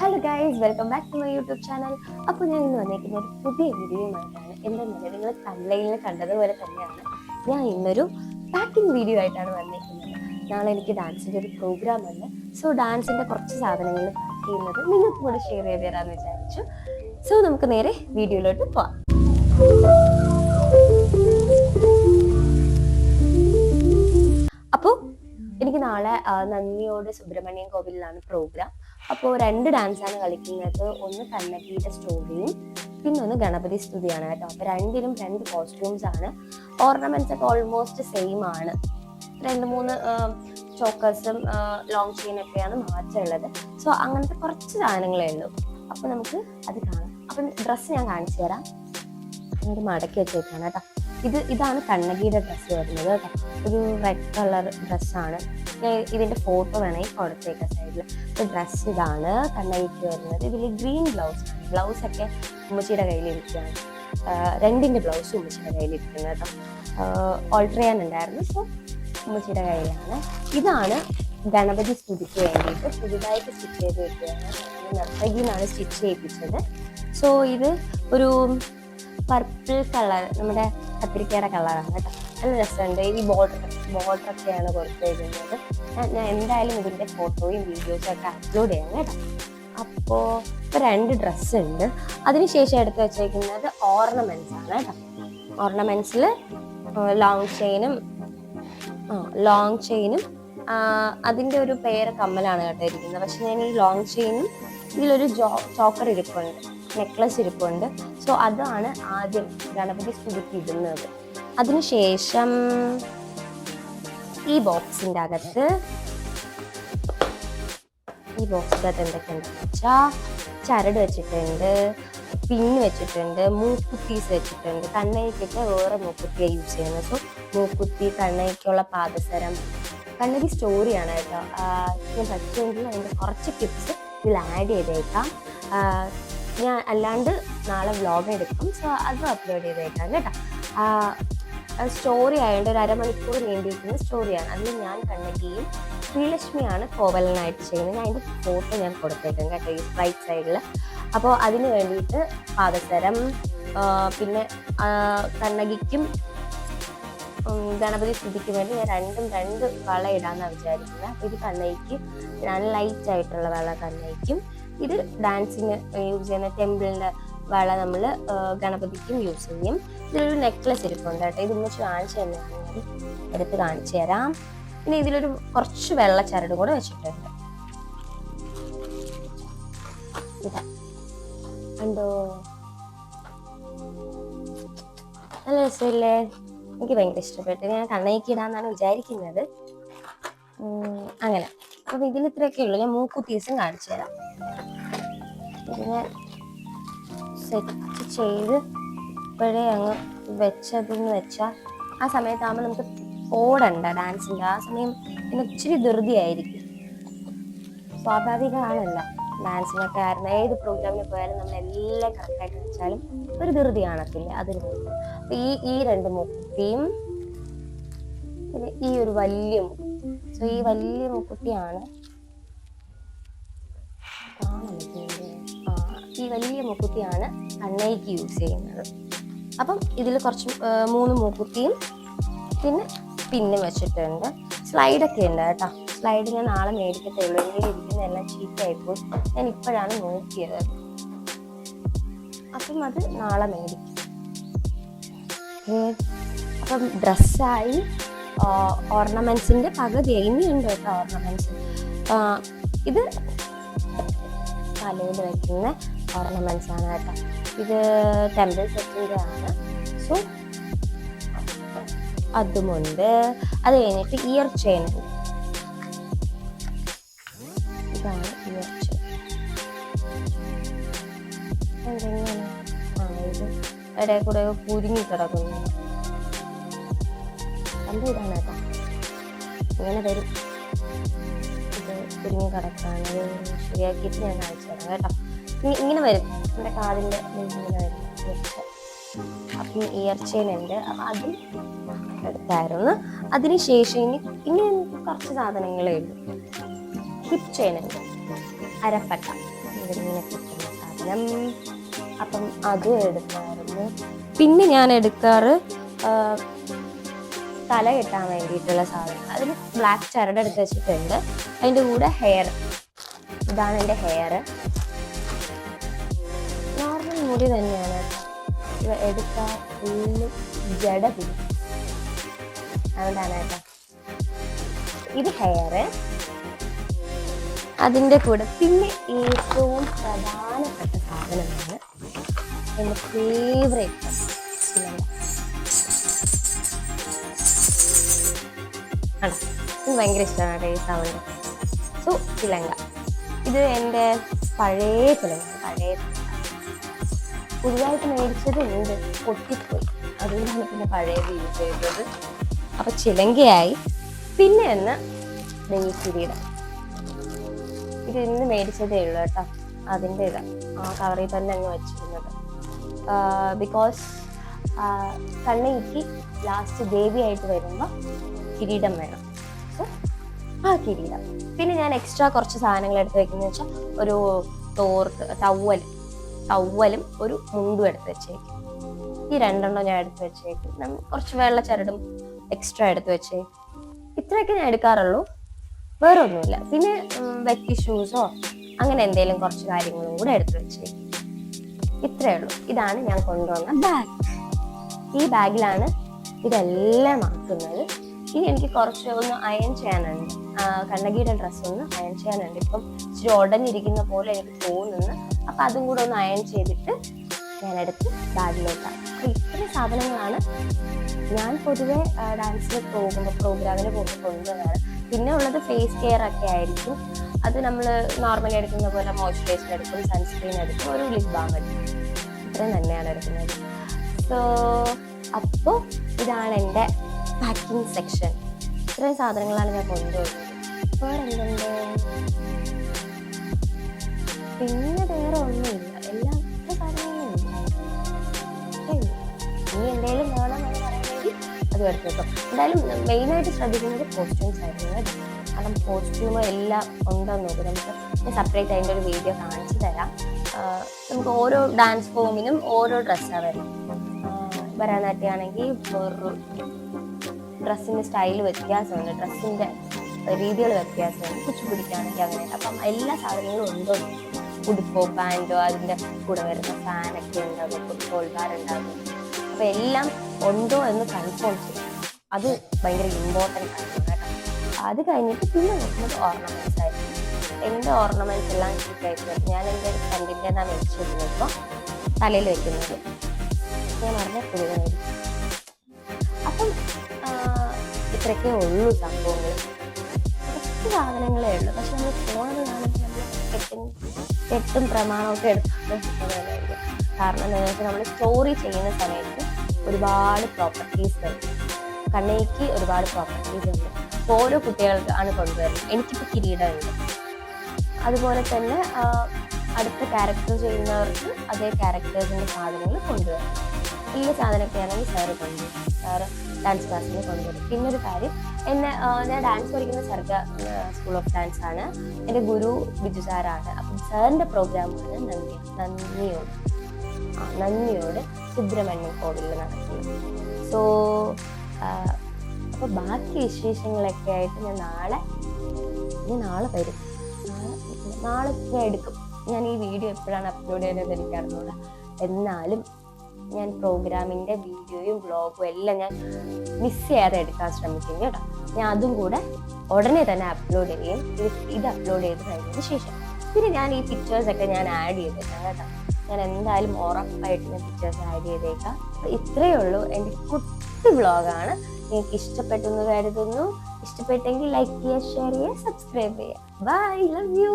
Hello guys welcome back to my YouTube channel അപ്പോൾ ഞാൻ ഇന്ന് വന്നേക്കുന്ന ഒരു പുതിയ വീഡിയോയുമായിട്ടാണ് എന്താണെന്നല്ല നിങ്ങൾ കണ്ടയിൽ കണ്ടതുപോലെ തന്നെയാണ് ഞാൻ ഇന്നൊരു പാക്കിംഗ് വീഡിയോ ആയിട്ടാണ് വന്നേക്കുന്നത്. നാളെ എനിക്ക് ഡാൻസിന്റെ ഒരു പ്രോഗ്രാം ഉണ്ട്. സോ ഡാൻസിന്റെ കുറച്ച് സാധനങ്ങൾ പാക്ക് ചെയ്യുന്നത് നിങ്ങൾക്ക് കൂടെ ഷെയർ ചെയ്ത് തരാമെന്ന് വിചാരിച്ചു. സോ നമുക്ക് നേരെ വീഡിയോയിലോട്ട് പോവാം. അപ്പോൾ എനിക്ക് നാളെ നന്ദിയോട് സുബ്രഹ്മണ്യം കോവിലിലാണ് പ്രോഗ്രാം അപ്പോൾ രണ്ട് ഡാൻസാണ് കളിക്കുന്നത്. ഒന്ന് കണ്ണകിയുടെ സ്റ്റോറിയും പിന്നെ ഒന്ന് ഗണപതി സ്തുതിയാണ് കേട്ടോ. അപ്പോൾ രണ്ടിനും രണ്ട് കോസ്റ്റ്യൂംസ് ആണ്. ഓർണമെന്റ്സ് ഒക്കെ ഓൾമോസ്റ്റ് സെയിം ആണ്. രണ്ട് മൂന്ന് ചോക്കേഴ്സും ലോങ് ചെയിനൊക്കെയാണ് മാറ്റമുള്ളത്. സോ അങ്ങനത്തെ കുറച്ച് സാധനങ്ങളേ ഉള്ളൂ അപ്പോൾ നമുക്ക് അത് കാണാം. അപ്പം ഡ്രസ്സ് ഞാൻ കാണിച്ചു തരാം. അങ്ങോട്ട് മടക്കി വെച്ചേക്കാണ് കേട്ടോ. ഇത് ഇതാണ് കണ്ണകിയുടെ ഡ്രസ്സ് വരുന്നത് ഒരു റെഡ് കളർ ഡ്രസ്സാണ് ഞാൻ ഇതിന്റെ ഫോട്ടോ വേണമെങ്കിൽ കൊടുത്തേക്കാം സൈഡിൽ ഡ്രസ്സ് ഇതാണ് കണ്ണകിക്ക് വരുന്നത്. ഇതിൽ ഗ്രീൻ ബ്ലൗസ് ബ്ലൗസ് ഒക്കെ ഉമ്മച്ചിയുടെ കയ്യിലിരിക്കുകയാണ്. രണ്ടിന്റെ ബ്ലൗസ് ഉമ്മച്ചിയുടെ കയ്യിലിരിക്കുന്നത് കേട്ടോ ഓൾട്ടർ ചെയ്യാനുണ്ടായിരുന്നു സോ ഉമ്മച്ചിയുടെ കയ്യിലാണ്. ഇതാണ് ഗണപതി സ്തുതിക്ക് വേണ്ടിയിട്ട് പുതുതായിട്ട് സ്റ്റിച്ച് ചെയ്ത് വെക്കുകയാണ്. നർത്തകിന്നാണ് സ്റ്റിച്ച് ചെയ്യിപ്പിച്ചത്. സോ ഇത് ഒരു പർപ്പിൾ കളർ നമ്മുടെ കത്തിരിക്കയുടെ കളറാണ് കേട്ടോ. നല്ല രസമുണ്ട്. ഈ ബോർഡർ ബോർഡർ ഒക്കെയാണ് കൊടുത്തേക്കുന്നത് ഞാൻ എന്തായാലും ഇതിന്റെ ഫോട്ടോയും വീഡിയോസും ഒക്കെ അപ്ലോഡ് ചെയ്യാം കേട്ടോ. അപ്പോൾ ഇപ്പോൾ രണ്ട് ഡ്രസ്സ് ഉണ്ട്. അതിനുശേഷം എടുത്ത് വെച്ചേക്കുന്നത് ഓർണമെന്റ്സ് ആണ് കേട്ടോ. ഓർണമെന്റ്സിൽ ലോങ് ചെയിനും ലോങ് ചെയിനും അതിന്റെ ഒരു പേര് കമ്മലാണ് കേട്ടോ ഇരിക്കുന്നത്. പക്ഷെ ഞാൻ ഈ ലോങ് ചെയിനും ഇതിലൊരു ജോ ചോക്കർ ഇരിപ്പുണ്ട്. നെക്ലസ് ഇരിപ്പുണ്ട്. സോ അതാണ് ആദ്യം ഗണപതി സ്തുതിക്ക് ഇടുന്നത്. അതിനുശേഷം ഈ ബോക്സിന്റെ അകത്ത് ഈ ബോക്സിനകത്ത് എന്തൊക്കെയാണെന്ന് വെച്ചാൽ ചരട് വെച്ചിട്ടുണ്ട് പിന്ന് വെച്ചിട്ടുണ്ട് മൂക്കുത്തീസ് വെച്ചിട്ടുണ്ട്. കണ്ണയ്ക്കൊക്കെ വേറെ മൂക്കുത്തിയാണ് യൂസ് ചെയ്യുന്നത്. സോ മൂക്കുത്തി കണ്ണയ്ക്കുള്ള പാദസരം. കണ്ണടി സ്റ്റോറിയാണ് കേട്ടോ. ഞാൻ പറ്റുമെങ്കിൽ അതിന്റെ കുറച്ച് ടിപ്സ് ഇതിൽ ആഡ് ചെയ്തേക്കാം. ഞാൻ അല്ലാണ്ട് നാളെ വ്ലോഗ് എടുക്കും. സോ അതും അപ്ലോഡ് ചെയ്തേക്കാം കേട്ടോ. സ്റ്റോറി ആയതുകൊണ്ട് ഒരു അരമണിക്കൂർ നീണ്ടിരിക്കുന്ന സ്റ്റോറിയാണ് അതിൽ ഞാൻ കണ്ണകിയും ശ്രീലക്ഷ്മിയാണ് കോവലനായിട്ട് ചെയ്യുന്നത്. ഞാൻ അതിന്റെ ഫോട്ടോ ഞാൻ കൊടുത്തേക്കാം കേട്ടോ ഈ റൈറ്റ് സൈഡിൽ അപ്പോൾ അതിന് വേണ്ടിയിട്ട് പാദസരം പിന്നെ കണ്ണകിക്കും ഗണപതി സ്തുതിക്ക് വേണ്ടി ഞാൻ രണ്ടും രണ്ട് വള ഇടാന്നാണ് വിചാരിക്കുന്നത് അപ്പോൾ ഇത് കണ്ണയ്ക്ക് ഞാൻ ലൈറ്റ് ആയിട്ടുള്ള വള കണ്ണയ്ക്കും ഇത് ഡാൻസിന് യൂസ് ചെയ്യുന്ന ടെമ്പിളിന്റെ വള നമ്മൾ ഗണപതിക്കും യൂസ് ചെയ്യും. ഇതിലൊരു നെക്ലസ് ഇരിപ്പുണ്ട് കേട്ടോ. ഇത് വെച്ച് കാണിച്ചു തന്നെയാണ് എടുത്ത് കാണിച്ചു തരാം. പിന്നെ ഇതിലൊരു കുറച്ച് വെള്ള ചരട് കൂടെ വെച്ചിട്ടുണ്ട്. ഇതാ. കണ്ടോ? നല്ല രസമില്ലേ? എനിക്ക് ഭയങ്കര ഇഷ്ടപ്പെട്ടു. ഞാൻ കണ്ണയ്ക്ക് ഇടാന്നാണ് വിചാരിക്കുന്നത്. അങ്ങനെ. അപ്പം ഇതിൽ ഇത്രയൊക്കെ ഉള്ളു. ഞാൻ മൂക്കുത്തീസും കാണിച്ചു തരാം. ഇതിനെ സെറ്റ് ചെയ്ത് ഇപ്പോഴേ അങ്ങ് വെച്ചതെന്ന് വെച്ചാൽ ആ സമയത്താകുമ്പോൾ നമുക്ക് ഓടണ്ട ഡാൻസിന്റെ ആ സമയം പിന്നെ ഇച്ചിരി ധൃതിയായിരിക്കും. സ്വാഭാവികമാണല്ല ഡാൻസിനൊക്കെ ആയിരുന്നു ഏത് പ്രോഗ്രാമിന് പോയാലും നമ്മൾ എല്ലാം കറക്റ്റായിട്ട് വെച്ചാലും ഒരു ധൃതി കാണത്തില്ല. അതിന് ഈ ഈ രണ്ട് മുക്കുത്തിയും പിന്നെ ഈ ഒരു വലിയ സോ ഈ വലിയ? ആ, ഈ വലിയ മൂക്കുട്ടിയാണ് അണ്ണയ്ക്ക് യൂസ് ചെയ്യുന്നത്. അപ്പം ഇതിൽ കുറച്ച് മൂന്ന് മൂക്കുത്തിയും പിന്നെ പിന്നും വെച്ചിട്ടുണ്ട്. സ്ലൈഡൊക്കെ ഉണ്ട് കേട്ടോ. സ്ലൈഡ് ഞാൻ നാളെ മേടിക്കത്തേ ഉള്ളൂ. എന്റെ ഇരിക്കുന്ന എല്ലാം ഞാൻ ഇപ്പോഴാണ് നോക്കിയത്. അപ്പം അത് നാളെ മേടിക്കും. അപ്പം ഡ്രസ്സായി ഓർണമെന്റ്സിന്റെ പകുതി ഇനിയുണ്ട് കേട്ടോ ഓർണമെന്റ്സ് ഇത് തലയിൽ വയ്ക്കുന്ന ഓർണമെന്റ്സ് ആണ് കേട്ടോ. ഇത് ടെമ്പിൾ സെറ്റിന്റെ ആണ്. സോ അതുമുണ്ട്. അത് കഴിഞ്ഞിട്ട് ഇയർ ചെയിൻ ഇതാണ് ഇയർ ചെയിൻ എന്തെങ്കിലും ആ ഇത് ഇടയിൽ കൂടെ കുരുങ്ങി കിടക്കുന്നു. സംഭവം ഇതാണ് കേട്ടോ ഇങ്ങനെ വരും. ഇത് കുരുങ്ങി കിടക്കാണ് ഇത് ശരിയാക്കിയിട്ട് ഞാൻ കാണിച്ചു തരാം കേട്ടോ. ഇങ്ങനെ വരും. നമ്മുടെ കാതിന്റെ ഇങ്ങനെ വരും. അപ്പം ഇയർ ചെയിൻ ഉണ്ട് അപ്പം അതും എടുത്തായിരുന്നു. അതിനുശേഷം ഇനി എനിക്ക് കുറച്ച് സാധനങ്ങളേ ഉള്ളൂ. ഹിപ്പ് ചെയിൻ ഉണ്ട്. അരപ്പട്ട. ഇതിങ്ങനെ കിട്ടുന്ന സാധനം. അപ്പം അതും എടുക്കാറുണ്ട് പിന്നെ ഞാൻ എടുക്കാറ് തല കെട്ടാൻ വേണ്ടിയിട്ടുള്ള സാധനം അതിൽ ബ്ലാക്ക് ചരട് എടുത്ത് വെച്ചിട്ടുണ്ട്. അതിന്റെ കൂടെ ഹെയർ ഇതാണ് എന്റെ ഹെയർ നോർമൽ മുടി തന്നെയാണ്. ഇവ എടുക്കാൻ ഫുള്ള് ജട പിടിക്കും കേട്ടോ. ഇത് ഹെയർ അതിന്റെ കൂടെ പിന്നെ ഏറ്റവും പ്രധാനപ്പെട്ട സാധനമാണ് എന്റെ ഫേവറേറ്റ് ആണോ ഭയങ്കര ഇഷ്ടമാണ് കേട്ടോ ഈ സൗണ്ട് സോ ചിലങ്ക ഇത് എന്റെ പഴയ ചിലങ്ക പഴയ പുതുതായിട്ട് മേടിച്ചത് ഉണ്ട് പൊട്ടിപ്പോയി. അതുകൊണ്ടാണ് പിന്നെ പഴയ യൂസ് ചെയ്തത്. അപ്പൊ ചിലങ്കയായി പിന്നെ എന്ന് ഈ ഇത് ഇന്ന് മേടിച്ചതേ ഉള്ളൂ കേട്ടോ. അതിന്റെ ഇതാ. ആ കവറിൽ തന്നെ അങ്ങ് വെച്ചിരുന്നത്. ബിക്കോസ് കണ്ണയ്ക്ക് ലാസ്റ്റ് ദേവിയായിട്ട് വരുമ്പോൾ കിരീടം വേണം. ആ കിരീടം. പിന്നെ ഞാൻ എക്സ്ട്രാ കുറച്ച് സാധനങ്ങൾ എടുത്ത് വെക്കുന്നത് വെച്ചാൽ ഒരു തോർത്ത് ടവൽ ടവലും ഒരു മുണ്ടും എടുത്ത് വെച്ചേക്കും. ഈ രണ്ടെണ്ണം ഞാൻ എടുത്ത് വെച്ചേക്കും. കുറച്ച് വെള്ള ചരടും എക്സ്ട്രാ എടുത്ത് വെച്ചേക്കും. ഇത്രയൊക്കെ ഞാൻ എടുക്കാറുള്ളൂ. വേറെ ഒന്നുമില്ല പിന്നെ വെക്കി ഷൂസോ അങ്ങനെ എന്തെങ്കിലും കുറച്ച് കാര്യങ്ങളും കൂടെ എടുത്ത് വെച്ചേക്കും. ഇത്രയേ ഉള്ളൂ. ഇതാണ് ഞാൻ കൊണ്ടുവന്ന ബാഗ് ഈ ബാഗിലാണ് ഇതെല്ലാം ആക്കുന്നത്. ഇനി എനിക്ക് കുറച്ച് ഒന്ന് അയൺ ചെയ്യാനുണ്ട്. കണ്ണകിയുടെ ഡ്രസ്സ് ഒന്ന് അയൺ ചെയ്യാനുണ്ട്. ഇപ്പം ഇച്ചിരി ഉടഞ്ഞിരിക്കുന്ന പോലെ എനിക്ക് തോന്നുന്നു. അപ്പൊ അതും കൂടെ ഒന്ന് അയൺ ചെയ്തിട്ട് ഞാൻ എടുത്ത് ബാഗിലോട്ടാണ് അപ്പൊ ഇത്രയും സാധനങ്ങളാണ് ഞാൻ പൊതുവെ ഡാൻസിൽ പോകുമ്പോൾ പ്രോഗ്രാമിന് പോകുമ്പോൾ കൊണ്ടുവരാറ്. പിന്നെ ഉള്ളത് ഫേസ് കെയർ ഒക്കെ ആയിരിക്കും. അത് നമ്മൾ നോർമലി എടുക്കുന്ന പോലെ മോയ്സ്ചറൈസർ എടുക്കും സൺസ്ക്രീൻ എടുക്കും ഒരു ലിപ് ബാം എടുക്കും. ഇത്രയും തന്നെയാണ് എടുക്കുന്നത്. സോ അപ്പോൾ ഇതാണ് എന്റെ പാക്കിംഗ് സെക്ഷൻ ഇത്രയും സാധനങ്ങളാണ് ഞാൻ കൊണ്ടുപോയത്. വേറെ എന്തുണ്ട് പിന്നെ വേറെ ഒന്നുമില്ല. എല്ലാം ഇത്ര സാധനങ്ങളും. ഇനി എന്തെങ്കിലും വേണമെന്ന് പറയുകയാണെങ്കിൽ അത് എടുത്ത് വെക്കാം എന്തായാലും മെയിനായിട്ട് ശ്രദ്ധിക്കുന്നത് കോസ്റ്റ്യൂംസ് ആയിരുന്നു കേട്ടോ. കാരണം കോസ്റ്റ്യൂം എല്ലാം ഉണ്ടോ നോക്കും. നമുക്ക് സെപ്പറേറ്റ് അതിന്റെ ഒരു വീഡിയോ കാണിച്ചു തരാം. നമുക്ക് ഓരോ ഡാൻസ് ഫോമിനും ഓരോ ഡ്രസ്സാണ് വരുന്നത് ഭരതനാട്യമാണെങ്കിൽ വേറൊരു ഡ്രസ്സിന്റെ സ്റ്റൈൽ വ്യത്യാസമുണ്ട് ഡ്രസ്സിന്റെ രീതികൾ വ്യത്യാസമുണ്ട് കുച്ചിപ്പിടിക്കുകയാണെങ്കിൽ അങ്ങനെ അപ്പം എല്ലാ സാധനങ്ങളും ഉണ്ടോ? ഉടുപ്പോ പാന്റോ അതിന്റെ കൂടെ വരുന്ന ഫാനൊക്കെ ഉണ്ടാകും ഫുട്ബോൾ ബാർ ഉണ്ടാകും അപ്പം എല്ലാം ഉണ്ടോ എന്ന് കൺഫേം ചെയ്യും അത് ഭയങ്കര ഇമ്പോർട്ടന്റ് ആണ് കേട്ടോ. അത് കഴിഞ്ഞിട്ട് പിന്നെ നോക്കുന്നത് ഓർണമെന്റ്സ് ആയിരുന്നു എന്റെ ഓർണമെന്റ്സ് എല്ലാം കിട്ടായിട്ട് ഞാൻ എന്റെ ഫ്രണ്ടിന്റെ നാം വെച്ചിരുന്നപ്പോൾ തലയിൽ വെക്കുന്നത്. ഞാൻ പറഞ്ഞ പുതിയതായിരിക്കും. ഇത്രയൊക്കെ ഉള്ളൂ സംഭവങ്ങൾ കുറച്ച് സാധനങ്ങളേ ഉള്ളൂ. പക്ഷെ നമ്മൾ ഫോണിൽ കാണുമ്പോൾ നമ്മൾ കെട്ടും കെട്ടും പ്രമാണമൊക്കെ എടുത്തിട്ട് പോകുന്നതായിരിക്കും. കാരണം എന്താണെന്ന് വെച്ചാൽ നമ്മൾ സ്റ്റോറി ചെയ്യുന്ന സമയത്ത് ഒരുപാട് പ്രോപ്പർട്ടീസ് വരും. കണ്ണയ്ക്ക് ഒരുപാട് പ്രോപ്പർട്ടീസ് ഉണ്ട് ഓരോ കുട്ടികൾക്ക് ആണ് കൊണ്ടുവരുന്നത്. എനിക്കിപ്പോൾ കിരീടമുണ്ട്. അതുപോലെ തന്നെ അടുത്ത ക്യാരക്ടർ ചെയ്യുന്നവർക്ക് അതേ ക്യാരക്ടേഴ്സിന്റെ സാധനങ്ങൾ കൊണ്ടുവരും. ഈ സാധനമൊക്കെ ആണെങ്കിൽ സാറ് കൊണ്ടുവരും. സാറ് ഡാൻസ് ക്ലാസ്സിന് കൊണ്ടുവരും. പിന്നെ ഒരു കാര്യം എന്നെ ഞാൻ ഡാൻസ് പഠിക്കുന്ന സർഗ സ്കൂൾ ഓഫ് ഡാൻസ് ആണ്. എന്റെ ഗുരു ബിജു സാറാണ്. അപ്പം സാറിന്റെ പ്രോഗ്രാമാണ് നന്ദി നന്ദിയോട്. നന്ദിയോട് സുബ്രഹ്മണ്യം കോവിലിൽ നടക്കുന്നത്. സോ അപ്പോൾ ബാക്കി വിശേഷങ്ങളൊക്കെ ആയിട്ട് ഞാൻ നാളെ ഞാൻ നാളെ വരും. നാളെ ഞാൻ എടുക്കും. ഞാൻ ഈ വീഡിയോ എപ്പോഴാണ് അപ്ലോഡ് ചെയ്യുന്നത് അറിഞ്ഞോളാം എന്നാലും ഞാൻ പ്രോഗ്രാമിന്റെ വീഡിയോയും ബ്ലോഗും എല്ലാം ഞാൻ മിസ് ചെയ്യാതെ എടുക്കാൻ ശ്രമിക്കും കേട്ടോ. ഞാൻ അതും കൂടെ ഉടനെ തന്നെ അപ്ലോഡ് ചെയ്യും ഇത് അപ്ലോഡ് ചെയ്ത് കഴിഞ്ഞതിന് ശേഷം. പിന്നെ ഞാൻ ഈ പിക്ചേഴ്സ് ഒക്കെ ഞാൻ ആഡ് ചെയ്തേക്കാം കേട്ടോ. ഞാൻ എന്തായാലും ഉറപ്പായിട്ട് ഞാൻ പിക്ചേഴ്സ് ആഡ് ചെയ്തേക്കാം. ഇത്രയേ ഉള്ളൂ. എന്റെ കുട്ടി ബ്ലോഗാണ് നിങ്ങൾക്ക് ഇഷ്ടപ്പെട്ടു എന്ന് കരുതുന്നു. ഇഷ്ടപ്പെട്ടെങ്കിൽ ലൈക്ക് ചെയ്യുക ഷെയർ ചെയ്യുക സബ്സ്ക്രൈബ് ചെയ്യുക. Bye love you